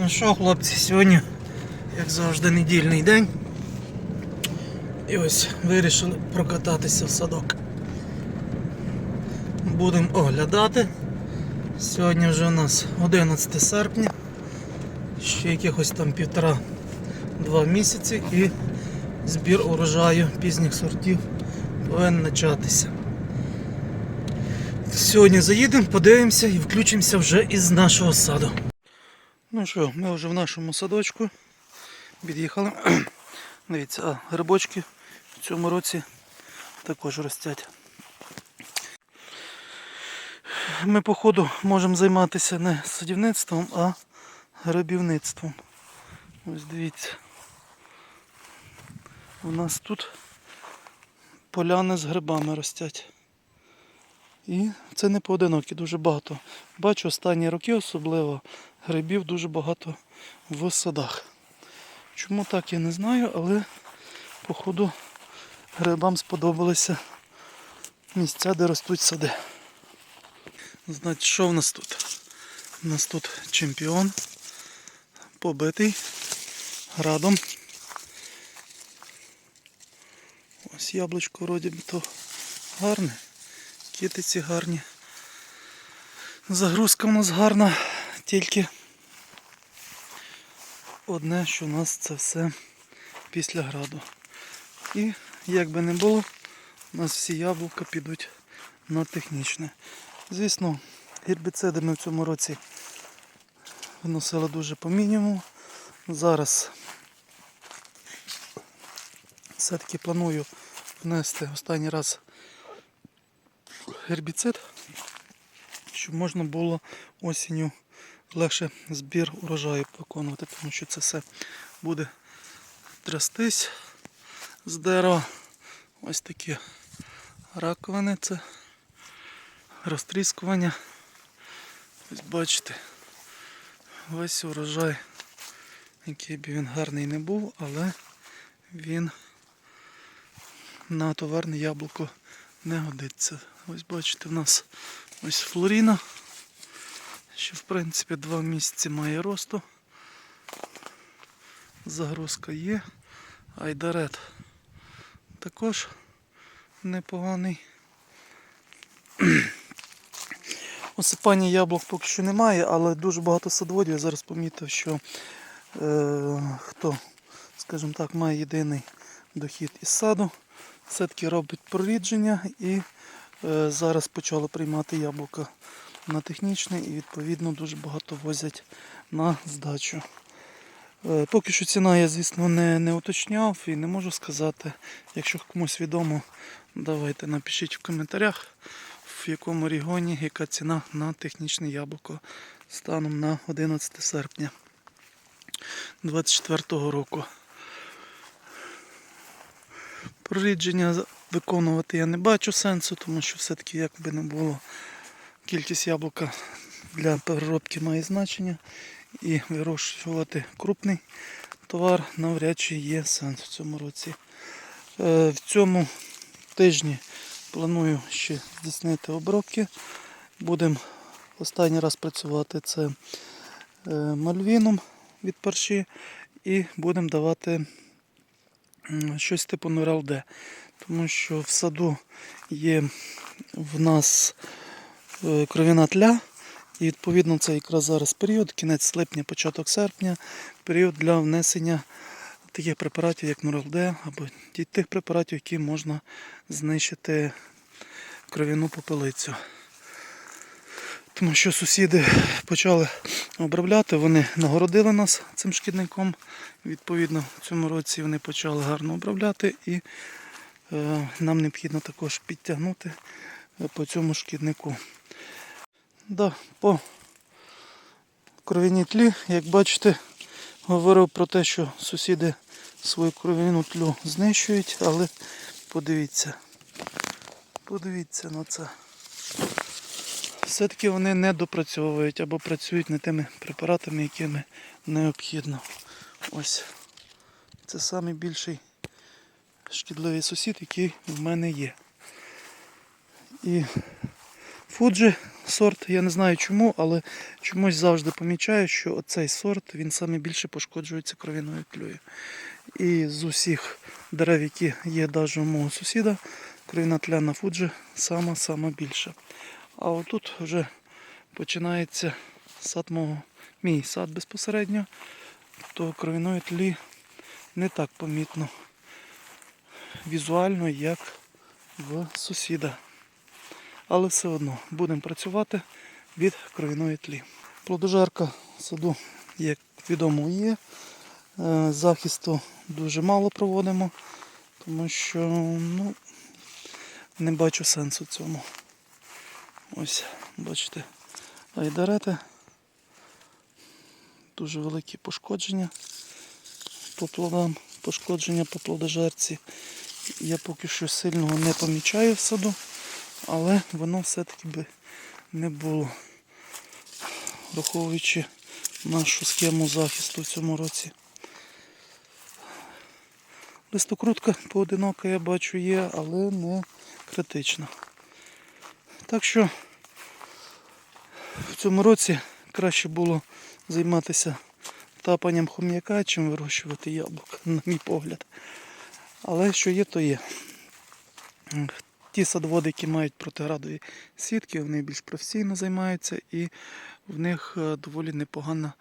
Ну що, хлопці, сьогодні, як завжди, недільний день. І ось вирішили прокататися в садок. Будемо оглядати. Сьогодні вже у нас 11 серпня. Ще якихось там півтора-два місяці і збір урожаю пізніх сортів повинен початися. Сьогодні заїдемо, подивимося і включимося вже із нашого саду. Ну що, ми вже в нашому садочку під'їхали. Дивіться, а грибочки в цьому році також ростять. Ми, походу, можемо займатися не садівництвом, а грибівництвом. Ось дивіться. У нас тут поляни з грибами ростять. І це не поодинокі, дуже багато. Бачу останні роки особливо грибів дуже багато в садах. Чому так я не знаю, але походу грибам сподобалися місця, де ростуть сади. Значить, що в нас тут? У нас тут чемпіон, побитий градом. Ось яблучко вроді то гарне. Китиці гарні. Загрузка у нас гарна, тільки одне, що у нас це все після граду. І як би не було, у нас всі яблука підуть на технічне. Звісно, гербіциди ми в цьому році вносили дуже по мінімуму. Зараз все-таки планую внести останній раз гербіцид, щоб можна було осінню легше збір урожаю виконувати, тому що це все буде трястись з дерева. Ось такі раковини це розтріскування. Ось бачите, весь урожай, який би він гарний не був, але він на товарне яблуко не годиться. Ось бачите, в нас ось флоріна, що в принципі два місяці має росту. Загрузка є. Айдарет також непоганий. Осипання яблук поки що немає, але дуже багато садоводів. Я зараз помітив, що е, хто, скажімо так, має єдиний дохід із саду, все-таки робить прорідження і е, зараз почало приймати яблука на технічне і відповідно дуже багато возять на здачу. Е, Поки що ціна я, звісно, не, не уточняв і не можу сказати. Якщо комусь відомо, давайте напишіть в коментарях, в якому регіоні яка ціна на технічне яблуко станом на 11 серпня 2024 року. Прорідження виконувати я не бачу сенсу, тому що все-таки як би не було, кількість яблука для переробки має значення і вирощувати крупний товар навряд чи є сенс в цьому році. Е, В цьому тижні планую ще здійснити обробки. Будемо останній раз працювати це е, мальвіном від парші і будемо давати щось типу Норалде. Тому що в саду є в нас е, кров'яна тля. І відповідно це якраз зараз період, кінець липня, початок серпня, період для внесення таких препаратів, як Норалде, або тих препаратів, які можна знищити кров'яну попелицю. Тому що сусіди почали обробляти, вони нагородили нас цим шкідником. Відповідно, в цьому році вони почали гарно обробляти і е, нам необхідно також підтягнути е, по цьому шкіднику. Да, по кров'яній тлі, як бачите, говорив про те, що сусіди свою кров'яну тлю знищують, але подивіться, подивіться на це. Все-таки вони не допрацьовують або працюють не тими препаратами, якими необхідно. Ось. Це найбільший шкідливий сусід, який в мене є. І Фуджі сорт, я не знаю чому, але чомусь завжди помічаю, що оцей сорт він саме пошкоджується кров'яною тлею. І з усіх дерев, які є навіть у мого сусіда, кров'яна тля на фуджі сама-сама більша. А отут вже починається сад мого, мій сад безпосередньо, то кров'яної тлі не так помітно візуально, як в сусіда. Але все одно будемо працювати від кров'яної тлі. Плодожерка саду, як відомо, є. Е, Захисту дуже мало проводимо, тому що ну, не бачу сенсу цьому. Ось, бачите, айдарети. Дуже великі пошкодження по плодам, пошкодження по плодожерці. Я поки що сильного не помічаю в саду, але воно все-таки би не було, враховуючи нашу схему захисту в цьому році. Листокрутка поодинока я бачу є, але не критична. Так що в цьому році краще було займатися тапанням хом'яка, чим вирощувати яблук, на мій погляд. Але що є, то є. Ті садоводи, які мають протиградові сітки, вони більш професійно займаються і в них е, доволі непогана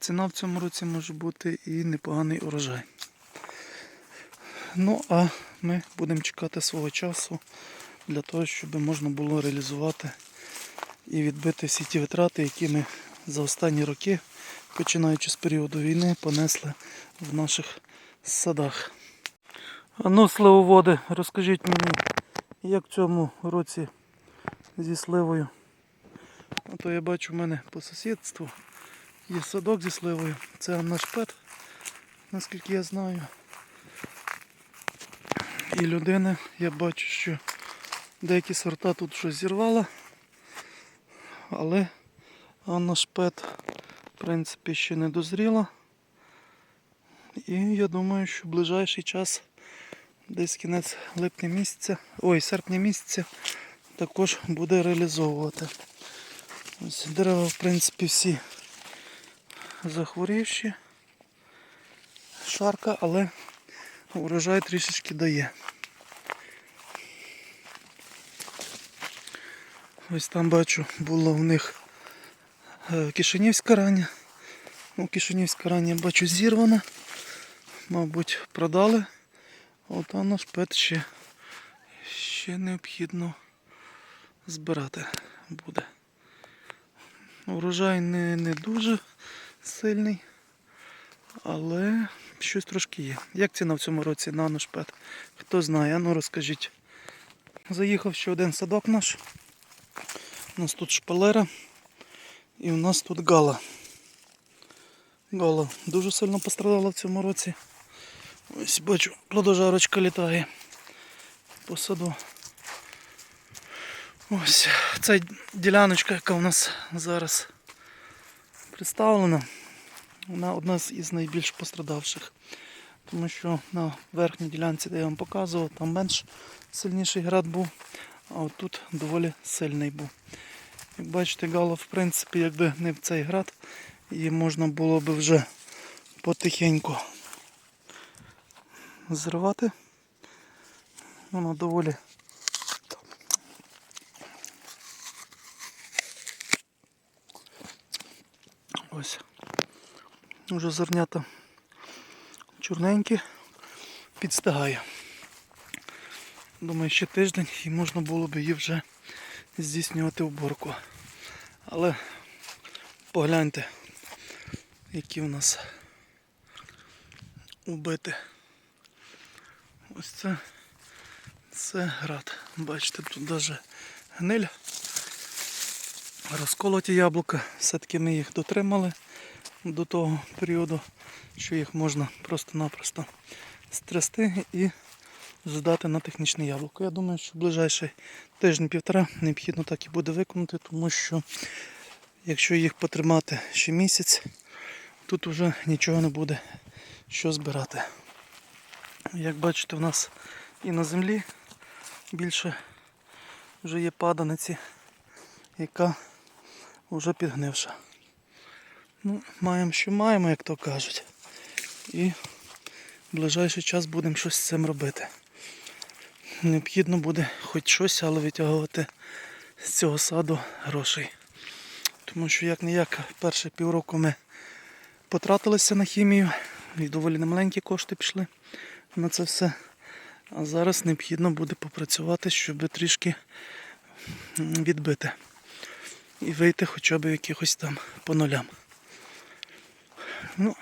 ціна в цьому році може бути і непоганий урожай. Ну, а ми будемо чекати свого часу для того, щоб можна було реалізувати і відбити всі ті витрати, які ми за останні роки, починаючи з періоду війни, понесли в наших садах. А ну, сливоводи, розкажіть мені, як в цьому році зі сливою. А то я бачу в мене по сусідству є садок зі сливою. Це наш пет, наскільки я знаю. І людина, я бачу, що деякі сорта тут щось зірвала, але Анна Шпет, в принципі, ще не дозріла. І я думаю, що в ближайший час, десь кінець липня місяця, ой, серпня місяця, також буде реалізовувати. Ось дерева, в принципі, всі захворівші. Шарка, але урожай трішечки дає. Ось там бачу, було в них е, кишинівська рання. Ну, кишинівська рання бачу зірвана. Мабуть, продали. От а наш пет ще, ще необхідно збирати буде. Урожай не, не дуже сильний, але щось трошки є. Як ціна в цьому році на наш пет? Хто знає, ну розкажіть. Заїхав ще один садок наш. У нас тут шпалера і у нас тут гала. Гала дуже сильно пострадала в цьому році. Ось бачу, плодожарочка літає по саду. Ось ця діляночка, яка у нас зараз представлена, вона одна із найбільш пострадавших. Тому що на верхній ділянці, де я вам показував, там менш сильніший град був, а от тут доволі сильний був. Як бачите, гала, в принципі, якби не в цей град, її можна було би вже потихеньку зривати. Вона доволі ось. Уже зернята чорненькі, підстигає. Думаю, ще тиждень і можна було б її вже здійснювати уборку. Але погляньте, які у нас убити. Ось це, це град. Бачите, тут навіть гниль. Розколоті яблука. Все-таки ми їх дотримали до того періоду, що їх можна просто-напросто стрясти і здати на технічне яблуко. Я думаю, що в ближайший тиждень-півтора необхідно так і буде виконати, тому що якщо їх потримати ще місяць, тут вже нічого не буде що збирати. Як бачите, у нас і на землі більше вже є паданиці. яка вже підгнивша. Ну, маємо, що маємо, як то кажуть. І в ближайший час будемо щось з цим робити. Необхідно буде хоч щось, але витягувати з цього саду грошей. Тому що як не як перші півроку ми потратилися на хімію і доволі немаленькі кошти пішли на це все. А зараз необхідно буде попрацювати, щоб трішки відбити. І вийти хоча б якихось там по нулям. Ну,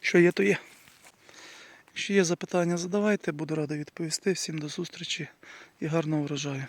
що є, то є. Якщо є запитання, задавайте, буду радий відповісти. Всім до зустрічі і гарного врожаю.